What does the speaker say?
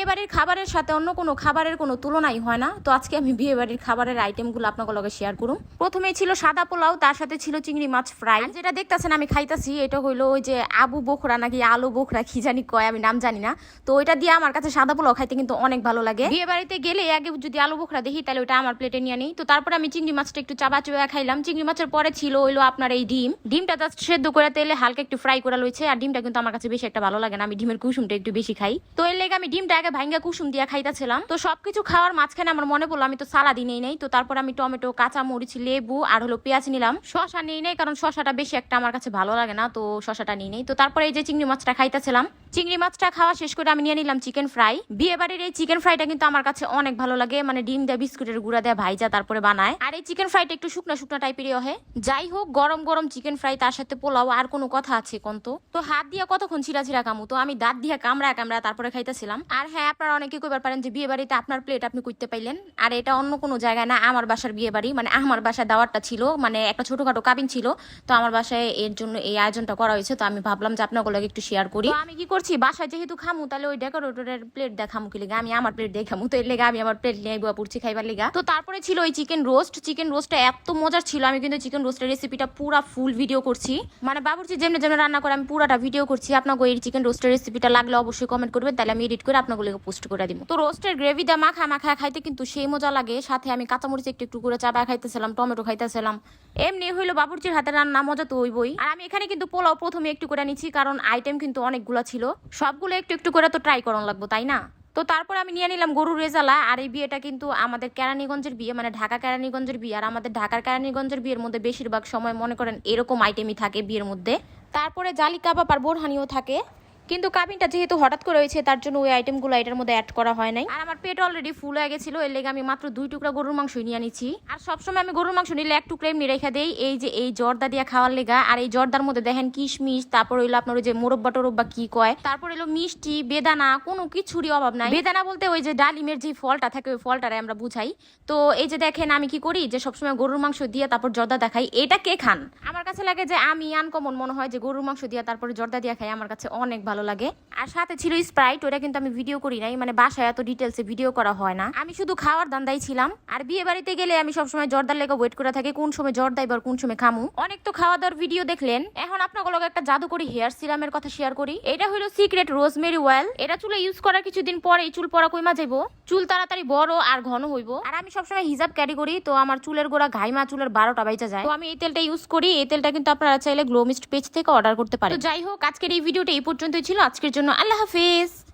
বিয়ে বাড়ির খাবারের সাথে অন্য কোনো খাবারের কোনো তুলনাই হয় না। তো আজকে আমি বিয়ে বাড়ির খাবারের আইটেমগুলো আপনাদের লগে শেয়ার করুম। প্রথমেই ছিল সাদা পোলাও, তার সাথে ছিল চিংড়ি মাছ ফ্রাই যেটা দেখতাছেন, আমি খাইতাছি, এটা হইল ওই যে আবু বোখরা নাকি আলু বোখরা কি জানি কয়, আমি নাম জানি না। তো ওইটা দিয়ে আমার কাছে সাদা পোলাও খাইতে কিন্তু অনেক ভালো লাগে। বিয়ে বাড়িতে গেলে আগে যদি আলু বোখরা দেখি, তাহলে ওটা আমার প্লেটে নিয়ে নিই। তো তারপর আমি চিংড়ি মাছটা একটু চাবা চুয়া খাইলাম। চিংড়ি মাছের পরে ছিল হইল আপনার এই ডিম। ডিমটা জাস্ট সেদ্ধ করে তেলে হালকা একটু ফ্রাই করা রয়েছে আর ডিমটা কিন্তু আমার কাছে বেশি একটা ভালো লাগে না। আমি ডিমের কুসুমটা একটু বেশি খাই। তো এর লেগে আমি ডিমটা ভাঙ্গা কুসুম দিয়ে খাইতেছিলাম। তো সবকিছু খাওয়ার মাঝখানে আমার মনে পড়ল, আমি তো সালাদি নেই নাই। তো তারপর আমি টমেটো কাঁচা মরিচ লেবু আর হলো পেঁয়াজ নিলাম। শশা নেই নাই, কারণ শশাটা বেশি একটা আমার কাছে ভালো লাগে না, তো শশাটা নিই নেই। তো তারপরে এই যে চিংড়ি মাছটা খাইতেছিলাম, চিংড়ি মাছটা খাওয়া শেষ করে আমি নিয়ে নিলাম চিকেন ফ্রাই। বিয়ে বাড়ির এই চিকেন ফ্রাইটা কিন্তু আমার কাছে অনেক ভালো লাগে মানে ডিম দেয় বিস্কুটের গুঁড়া দেয় ভাইজা তারপরে বানায়। আর এই চিকেন ফ্রাইটা একটু শুকনা শুকনা টাইপেরই হয় যাই হোক, গরম গরম চিকেন ফ্রাই, তার সাথে পোলাও আর কোনো কথা আছে কোন তো? তো হাত দিয়া কতক্ষণ ছিঁড়া ছিঁড়া কামু? তো আমি দাঁত দিয়ে কামড়া কামড়া তারপরে খাইতেছিলাম। আর হ্যাঁ আপনারা অনেকে কইবার পারেন যে বিয়ে বাড়িতে আপনার প্লেট আপনি করতে পাইলেন। আর এটা অন্য কোনো জায়গায় না, আমার বাসার বিয়ে বাড়ি মানে আমার বাসায় দাওয়ারটা ছিল মানে একটা ছোটখাটো কাবিন ছিল। তো আমার বাসায় এর জন্য এই আয়োজনটা করা হয়েছে। তো আমি ভাবলাম যে আপনাগুলো একটু শেয়ার করি। আমি কি করছি? বাসায় যেহেতু খামু, তাহলে ওই ডেকোরেটরের প্লেট দেখামু কি লেগে? আমি আমার প্লেট দেখামু। তো এর লেগে আমি আমার প্লেট নিয়ে বুয়া পড়ছি খাইবার লেগা। তো তারপরে ছিল ওই চিকেন রোস্ট চিকেন রোস্টটা এত মজার ছিল। আমি কিন্তু চিকেন রোস্টের রেসিপিটা পুরা ফুল ভিডিও করছি। মানে বাবুর্চি যেমনি যেমনি রান্না করে, আমি পুরাটা ভিডিও করছি। আপনাকে এই চিকেন রোস্টের রেসিপিটা লাগলে অবশ্যই কমেন্ট করবেন। তাহলে আমি এডিট করে আপনাগুলোকে পোস্ট করে দিব তো রোস্টের গ্রেভিটা মাখা মাখা খাইতে কিন্তু সেই মজা লাগে। সাথে আমি কাঁচামরিচ একটু একটু করে চাবা খাইতেছিলাম, টমেটো খাইতেছিলাম। এমনি হইল বাবুর্চির হাতে রান্না, মজা তো ওই আর আমি এখানে কিন্তু পোলাও প্রথমে একটু করে নিচ্ছি কারণ আইটেম কিন্তু অনেকগুলো ছিল। সবগুলো একটু একটু করে তো ট্রাই করানো লাগবো, তাই না? তো তারপর আমি নিয়ে নিলাম গরুর রেজালা, আর এই বিয়েটা কিন্তু আমাদের কেরানীগঞ্জের বিয়ে মানে ঢাকা কেরানীগঞ্জের বিয়ে। আর আমাদের ঢাকার কেরানীগঞ্জের বিয়ের মধ্যে বেশিরভাগ সময় মনে করেন এরকম আইটেমই থাকে বিয়ের মধ্যে। তারপরে জালি কাবাব আর বোরহানিও থাকে। কিন্তু কাবিনটা যেহেতু হঠাৎ করে হয়েছে, তার জন্য ওই আইটেমগুলো এটার মধ্যে অ্যাড করা হয় নাই। আর আমার পেট অলরেডি ফুল হয়ে গেছিল, এর লেগে আমি মাত্র দুই টুকরা গরুর মাংস নিয়ে নিচ্ছি। আর সবসময় আমি গরুর মাংস নিলে এক টুকরা এমনি রেখে দেই, এই যে এই জর্দা দিয়ে খাওয়ার লেগা। আর এই জর্দার মধ্যে দেখেন কিশমিশ, তারপর হইল আপনার ওই যে মোরব্বা টোরব্বা কি কয়, তারপর হলো মিষ্টি, বেদানা, কোনো কিছুরই অভাব নাই। বেদানা বলতে ওই যে ডালিমের যে ফলটা থাকে, ওই ফলটারে আমরা বুঝাই। তো এই যে দেখেন আমি কি করি, যে সবসময় গরুর মাংস দিয়ে তারপর জর্দা দেখাই, এটা কে খান? আমার কাছে লাগে যে আমি আনকমন মনে হয় যে গরুর মাংস দিয়ে তারপরে জর্দা দিয়ে খাই, আমার কাছে অনেক ভালো লাগে। আর সাথে ছিল স্প্রাইট ওটা কিন্তু আমি ভিডিও করি নাই মানে বাসায় এত ডিটেলসে ভিডিও করা হয় না। আমি শুধু খাওয়ার দান্দাই ছিলাম। আর বিয়ে বাড়িতে গেলে আমি সবসময় জর্দার লেগে ওয়েট করে থাকি, কোন সময় জর্দা এবার কোন সময় খামু। অনেক তো খাওয়া দাওয়ার ভিডিও দেখলেন। এখন আপনাগুলোকে একটা জাদুকরি হেয়ার সিরামের কথা শেয়ার করি। এটা হলো সিক্রেট রোজমেরি অয়েল এটা চুলে ইউজ করার কিছুদিন পরে চুল পড়া কইমা যাইবো। চুল তাড়াতাড়ি বড় আর ঘন হইব। আর আমি সবসময় হিজাব ক্যারি করি তো আমার চুলের গোড়া ঘাইমা চুলের বারোটা বাইচা যায়। তো আমি এই তেলটা ইউজ করি। এই তেলটা কিন্তু আপনারা চাইলে গ্লোমিস্ট পেজ থেকে অর্ডার করতে পারেন। তো যাই হোক, আজকের এই ভিডিওটা এই পর্যন্তই। ছিল আজকের জন্য আল্লাহ হাফিজ।